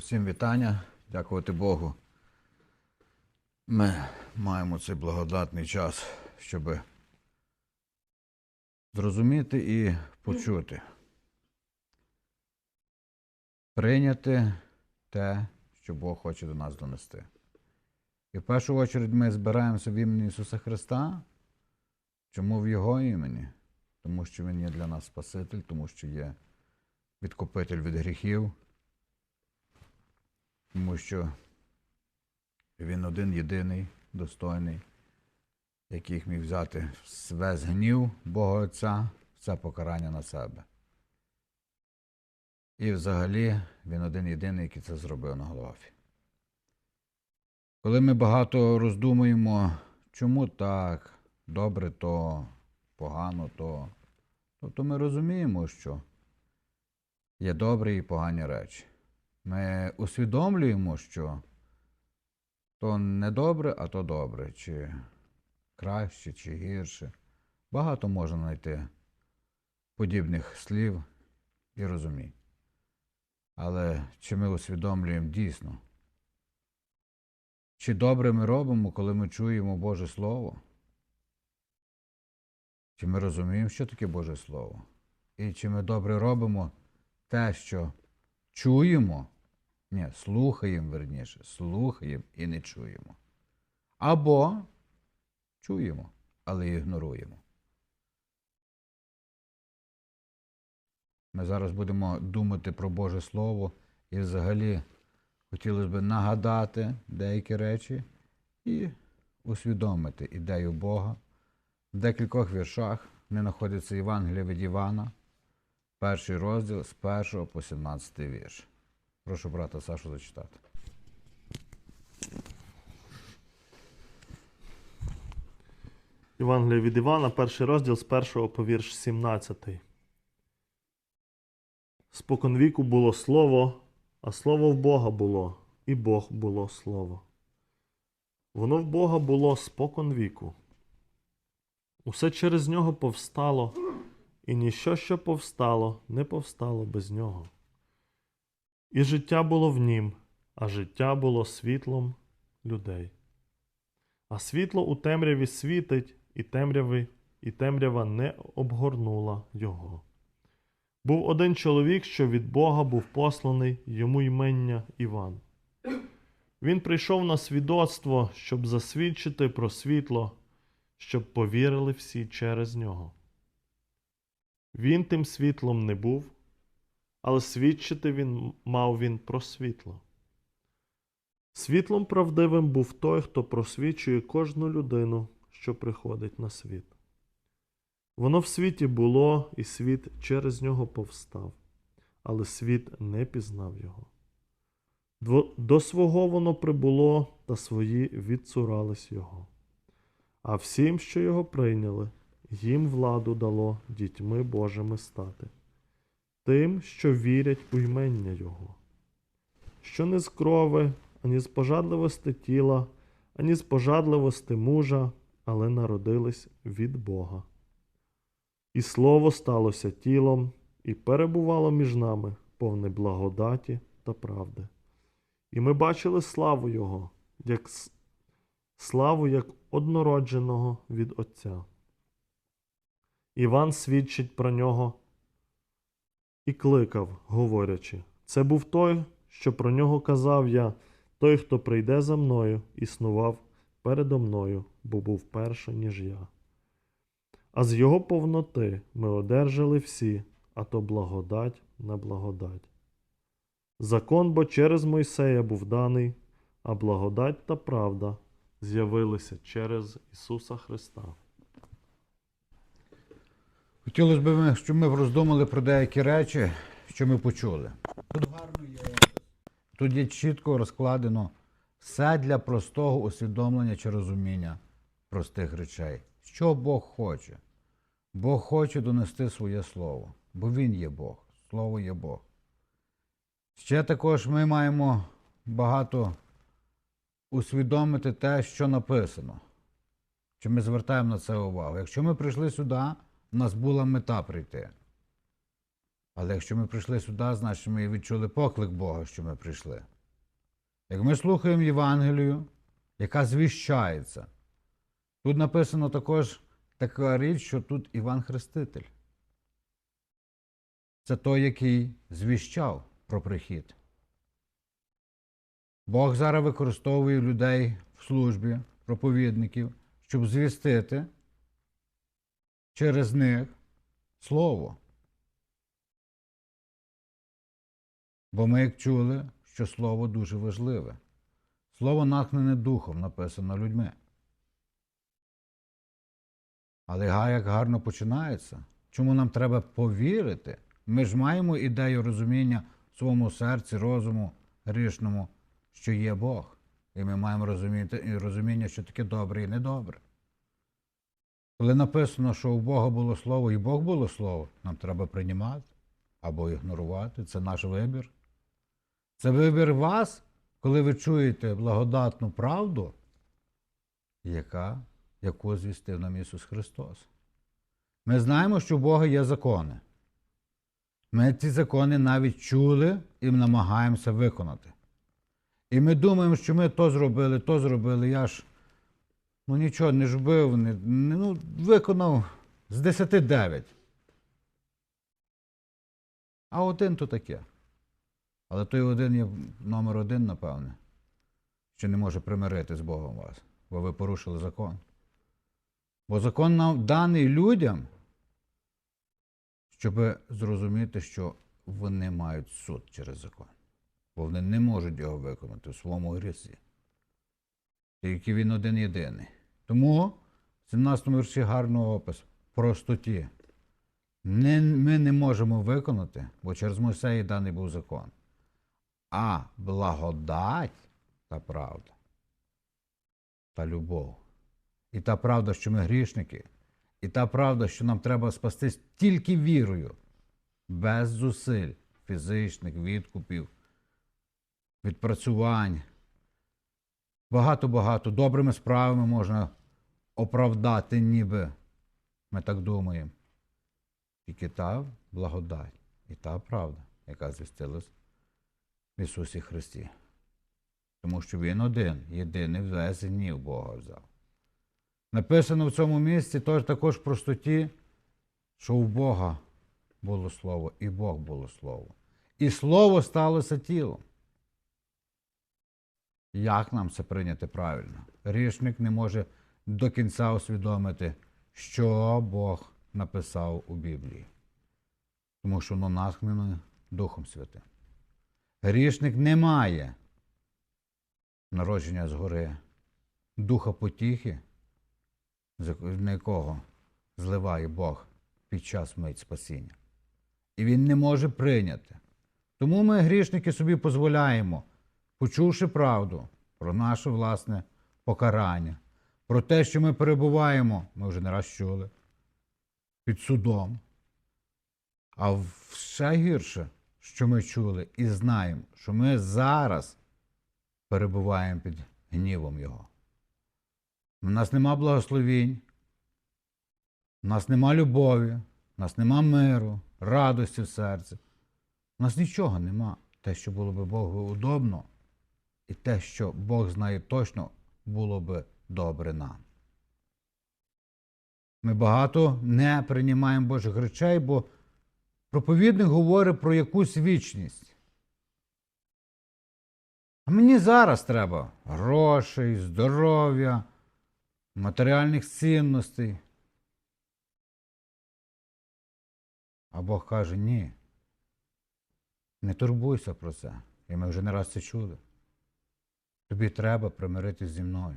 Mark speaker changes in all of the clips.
Speaker 1: Усім вітання, дякувати Богу. Ми маємо цей благодатний час, щоб зрозуміти і почути. Прийняти те, що Бог хоче до нас донести. І в першу чергу ми збираємося в імені Ісуса Христа. Чому в Його імені? Тому що Він є для нас Спаситель, тому що є відкупитель від гріхів, тому що він один єдиний, достойний, який міг взяти весь гнів Бога Отця, все покарання на себе. І взагалі він один єдиний, який це зробив на Голгофі. Коли ми багато роздумуємо, чому так, добре то, погано то, тобто ми розуміємо, що є добрі і погані речі. Ми усвідомлюємо, що то не добре, а то добре, чи краще, чи гірше. Багато можна знайти подібних слів і розумінь. Але чи ми усвідомлюємо дійсно? Чи добре ми робимо, коли ми чуємо Боже Слово? Чи ми розуміємо, що таке Боже Слово? І чи ми добре робимо те, що чуємо? Ні, слухаємо верніше, слухаємо і не чуємо. Або чуємо, але ігноруємо. Ми зараз будемо думати про Боже Слово і взагалі хотілося б нагадати деякі речі і усвідомити ідею Бога. В декількох віршах не знаходиться Євангелія від Івана, перший розділ з 1 по 17 вірш. Прошу брата Сашу зачитати.
Speaker 2: Євангелія від Івана, перший розділ з 1 по вірш 17. Споконвіку було слово, а слово в Бога було, і Бог було слово. Воно в Бога було споконвіку. Усе через нього повстало, і ніщо, що повстало, не повстало без нього. І життя було в нім, а життя було світлом людей. А світло у темряві світить, і темряви, і темрява не обгорнула його. Був один чоловік, що від Бога був посланий йому ймення Іван. Він прийшов на свідоцтво, щоб засвідчити про світло, щоб повірили всі через нього. Він тим світлом не був, але свідчити він мав він про світло. Світлом правдивим був той, хто просвічує кожну людину, що приходить на світ. Воно в світі було, і світ через нього повстав, але світ не пізнав його. До свого воно прибуло, та свої відцурались його. А всім, що його прийняли, їм владу дало дітьми Божими стати, тим, що вірять у ймення Його, що не з крови, ані з пожадливости тіла, ані з пожадливости мужа, але народились від Бога. І слово сталося тілом і перебувало між нами, повне благодаті та правди. І ми бачили славу Його, як славу як однородженого від Отця. Іван свідчить про нього і кликав, говорячи: Це був той, що про нього казав я, той, хто прийде за мною, існував передо мною, бо був перше, ніж я. А з його повноти ми одержали всі, а то благодать на благодать. Закон бо через Мойсея був даний, а благодать та правда з'явилися через Ісуса Христа.
Speaker 1: Хотілося б, щоб ми роздумали про деякі речі, що ми почули. Тут гарно є. Тут є чітко розкладено все для простого усвідомлення чи розуміння простих речей. Що Бог хоче? Бог хоче донести своє слово, бо Він є Бог, Слово є Бог. Ще також ми маємо багато усвідомити те, що написано. Чи ми звертаємо на це увагу? Якщо ми прийшли сюди, у нас була мета прийти. Але якщо ми прийшли сюди, значить ми відчули поклик Бога, що ми прийшли. Як ми слухаємо Євангелію, яка звіщається, тут написано також така річ, що тут Іван Хреститель. Це той, який звіщав про прихід. Бог зараз використовує людей в службі, проповідників, щоб звістити через них Слово. Бо ми як чули, що Слово дуже важливе. Слово натхнене духом написано людьми. Але га- як гарно починається. Чому нам треба повірити? Ми ж маємо ідею розуміння в своєму серці, розуму грішному, що є Бог. І ми маємо розуміти, розуміння, що таке добре і недобре. Коли написано, що у Бога було слово і Бог було слово, нам треба приймати або ігнорувати. Це наш вибір. Це вибір вас, коли ви чуєте благодатну правду, яка, яку звістив нам Ісус Христос. Ми знаємо, що у Бога є закони. Ми ці закони навіть чули і намагаємося виконати. І ми думаємо, що ми то зробили, то зробили. Я ж ну нічого не ж вбив, не, не- ну, виконав з 10 9. А один то таке. Але той один є номер один, напевне, що не може примирити з Богом вас, бо ви порушили закон. Бо закон нам даний людям, щоб зрозуміти, що вони мають суд через закон. Бо вони не можуть його виконати в своєму грісі. Тільки він один єдиний. Тому в 17-му вірші гарний опис простоті. Не, ми не можемо виконати, бо через Мойсея даний був закон. А благодать та правда та любов. І та правда, що ми грішники, і та правда, що нам треба спастись тільки вірою, без зусиль фізичних відкупів, відпрацювань. Багато-багато добрими справами можна оправдати, ніби ми так думаємо. Тільки та благодать і та правда, яка звістилась в Ісусі Христі. Тому що Він один, єдиний весь гнів Бога взяв. Написано в цьому місці тож також в простоті, що у Бога було Слово, і Бог було Слово. І Слово сталося тілом. Як нам це прийняти правильно? Грішник не може до кінця усвідомити, що Бог написав у Біблії. Тому що воно натхнено Духом Святим. Грішник не має народження згори, духа потіхи, на якого зливає Бог під час мить спасіння. І він не може прийняти. Тому ми, грішники, собі дозволяємо, почувши правду про наше власне покарання, про те, що ми перебуваємо, ми вже не раз чули, під судом. А в- ще гірше, що ми чули і знаємо, що ми зараз перебуваємо під гнівом Його. У нас нема благословінь, у нас нема любові, у нас нема миру, радості в серці. У нас нічого нема. Те, що було би Богу удобно, і те, що Бог знає точно, було би добре нам. Ми багато не приймаємо Божих речей, бо проповідник говорить про якусь вічність. А мені зараз треба грошей, здоров'я, матеріальних цінностей. А Бог каже, ні. Не турбуйся про це. І ми вже не раз це чули. Тобі треба примиритись зі мною.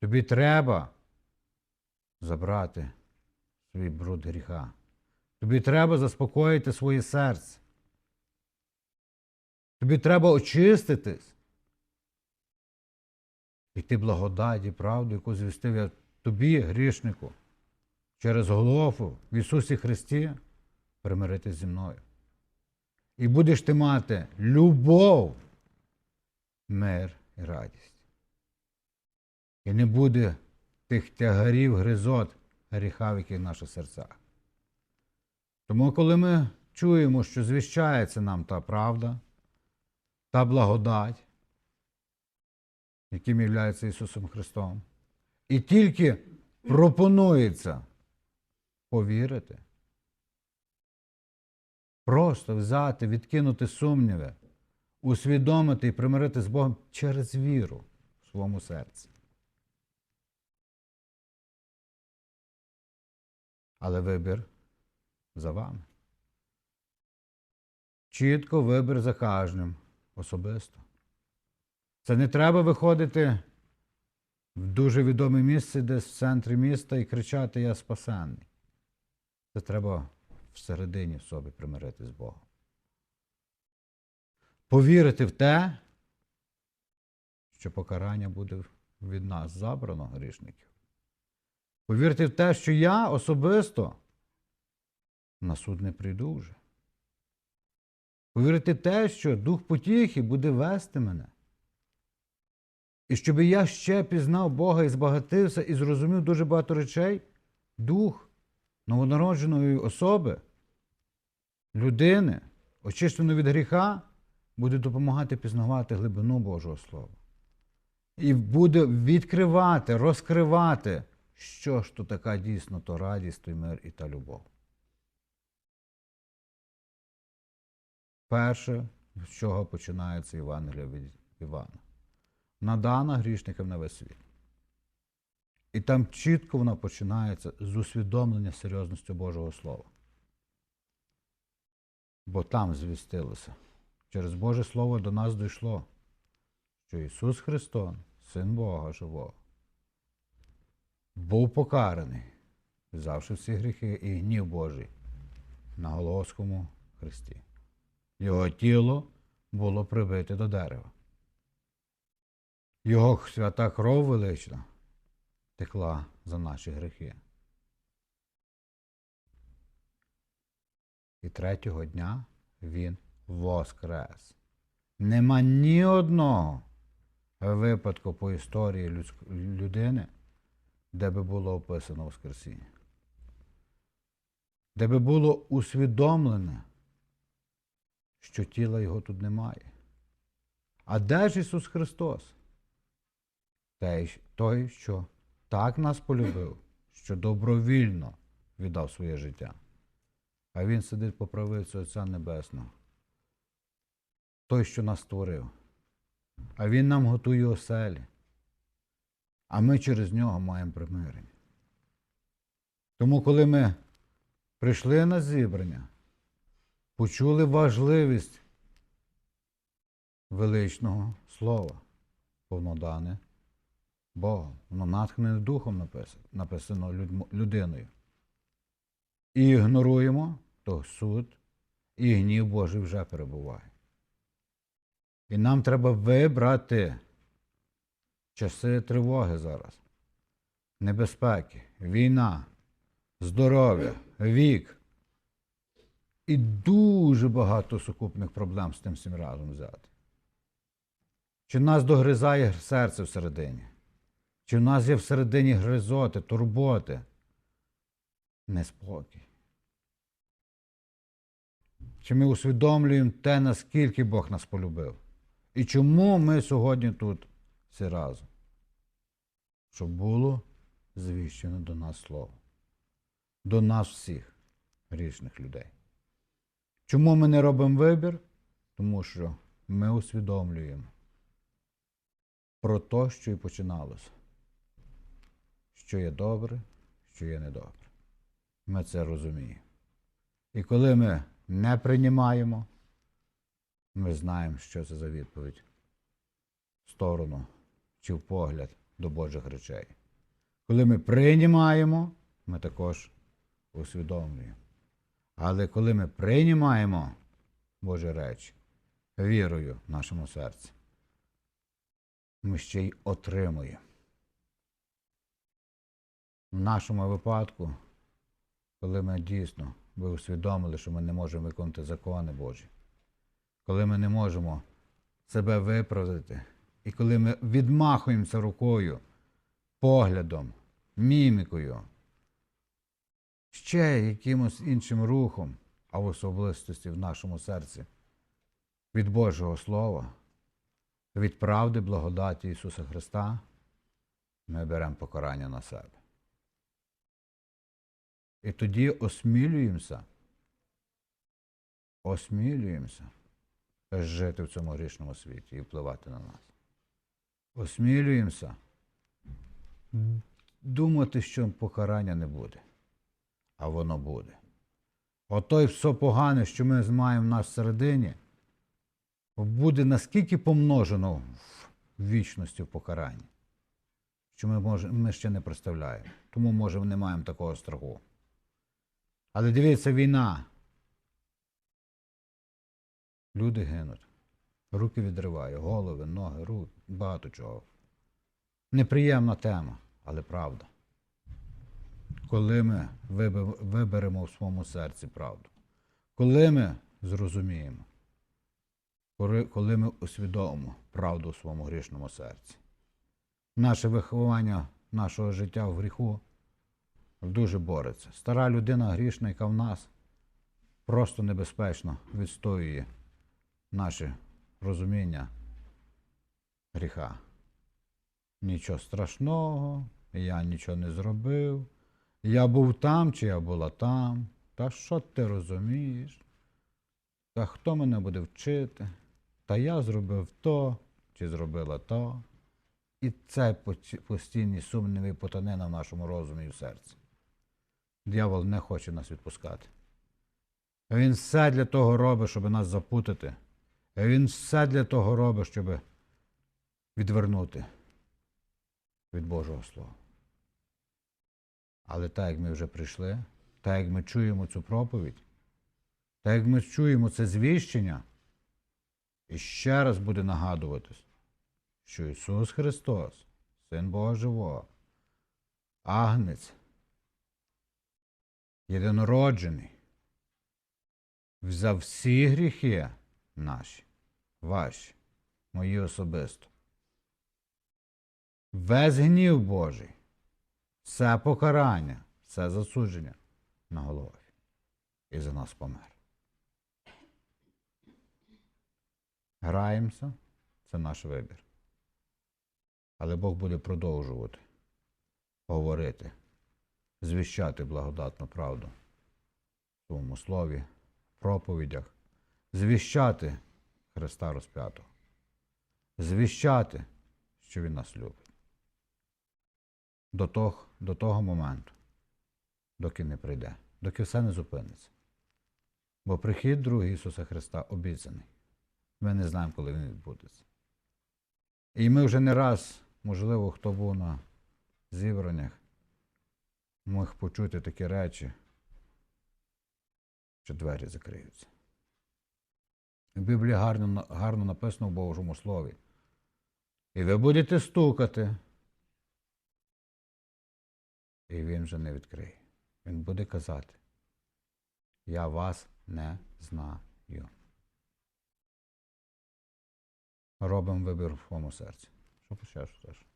Speaker 1: Тобі треба забрати свій бруд гріха. Тобі треба заспокоїти своє серце. Тобі треба очиститись. І ти благодать і правду, яку звістив я тобі, грішнику, через Голофу в Ісусі Христі, примиритись зі мною. І будеш ти мати любов, мир і радість. І не буде тих тягарів, гризот, гріха, в яких в наших серцях. Тому, коли ми чуємо, що звіщається нам та правда, та благодать, яким є Ісусом Христом, і тільки пропонується повірити, просто взяти, відкинути сумніви, усвідомити і примирити з Богом через віру в своєму серці. Але вибір за вами. Чітко вибір за кожним особисто. Це не треба виходити в дуже відоме місце десь в центрі міста і кричати Я спасенний. Це треба всередині в собі примирити з Богом. Повірити в те, що покарання буде від нас забрано грішників. Повірте в те, що я особисто на суд не прийду вже. Повірте в те, що Дух потіхи буде вести мене. І щоб я ще пізнав Бога і збагатився і зрозумів дуже багато речей, дух новонародженої особи, людини, очищеної від гріха, буде допомагати пізнавати глибину Божого Слова. І буде відкривати, розкривати, що ж то така дійсно то радість, той мир і та любов. Перше, з чого починається Євангелія від Івана. Надана грішникам на весь світ. І там чітко вона починається з усвідомлення серйозності Божого Слова. Бо там звістилося. Через Боже Слово до нас дійшло, що Ісус Христос, Син Бога Живого, був покараний, взявши всі гріхи і гнів Божий на Голгофському хресті. Його тіло було прибите до дерева. Його свята кров велична текла за наші гріхи. І третього дня він воскрес. Нема ні одного випадку по історії людськ- людини, де би було описано Воскресіння. Де би було усвідомлене, що тіла його тут немає. А де ж Ісус Христос? Той, що так нас полюбив, що добровільно віддав своє життя. А Він сидить по правиці Отця Небесного. Той, що нас створив. А Він нам готує оселі. А ми через нього маємо примирення. Тому, коли ми прийшли на зібрання, почули важливість величного слова, повнодане Богом. Воно натхнене духом написано, написано людиною. І ігноруємо, то суд і гнів Божий вже перебуває. І нам треба вибрати часи тривоги зараз, небезпеки, війна, здоров'я, вік. І дуже багато сукупних проблем з тим всім разом взяти. Чи нас догризає серце всередині? Чи в нас є всередині гризоти, турботи? Неспокій. Чи ми усвідомлюємо те, наскільки Бог нас полюбив? І чому ми сьогодні тут всі разом? Щоб було звіщено до нас слово. До нас всіх, грішних людей. Чому ми не робимо вибір? Тому що ми усвідомлюємо про те, що і починалося. Що є добре, що є недобре. Ми це розуміємо. І коли ми не приймаємо, ми знаємо, що це за відповідь сторону чи в погляд до Божих речей. Коли ми приймаємо, ми також усвідомлюємо. Але коли ми приймаємо Божі речі вірою в нашому серці, ми ще й отримуємо. В нашому випадку, коли ми дійсно ви усвідомили, що ми не можемо виконати закони Божі, коли ми не можемо себе виправдати, і коли ми відмахуємося рукою, поглядом, мімікою, ще якимось іншим рухом, а в особистості в нашому серці від Божого Слова, від правди, благодаті Ісуса Христа, ми беремо покарання на себе. І тоді осмілюємося, осмілюємося жити в цьому грішному світі і впливати на нас. Осмілюємося думати, що покарання не буде, а воно буде. Отой все погане, що ми маємо в нас всередині, буде наскільки помножено в вічності в покаранні, що ми, може, ми ще не представляємо. Тому, може, не маємо такого страху. Але дивіться, війна. Люди гинуть. Руки відриває, голови, ноги, руки, багато чого. Неприємна тема, але правда. Коли ми виберемо в своєму серці правду, коли ми зрозуміємо, коли- ми усвідомимо правду у своєму грішному серці, наше виховання нашого життя в гріху дуже бореться. Стара людина грішна, яка в нас просто небезпечно відстоює наше розуміння гріха. Нічого страшного, я нічого не зробив. Я був там чи я була там. Та що ти розумієш? Та хто мене буде вчити? Та я зробив то чи зробила то. І це постійні сумніви потонина в нашому розумі і в серці. Дьявол не хоче нас відпускати. Він все для того робить, щоб нас запутати. Він все для того робить, щоб відвернути від Божого Слова. Але так як ми вже прийшли, так як ми чуємо цю проповідь, так як ми чуємо це звіщення, і ще раз буде нагадуватись, що Ісус Христос, Син Бога Живого, Агнець, єдинороджений, за всі гріхи наші, ваші, мої особисто. Весь гнів Божий, все покарання, все засудження на голові. І за нас помер. Граємося, це наш вибір. Але Бог буде продовжувати говорити, звіщати благодатну правду в своєму слові, проповідях, звіщати Христа розп'ятого, звіщати, що Він нас любить. До того, до того моменту, доки не прийде, доки все не зупиниться. Бо прихід другий Ісуса Христа обіцяний. Ми не знаємо, коли він відбудеться. І ми вже не раз, можливо, хто був на зібраннях, міг почути такі речі, що двері закриються. В Біблії гарно, гарно написано в Божому Слові. І ви будете стукати. І він вже не відкриє. Він буде казати, я вас не знаю. Робимо вибір в своєму серці. Що почеш теж?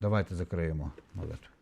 Speaker 1: Давайте закриємо молитву.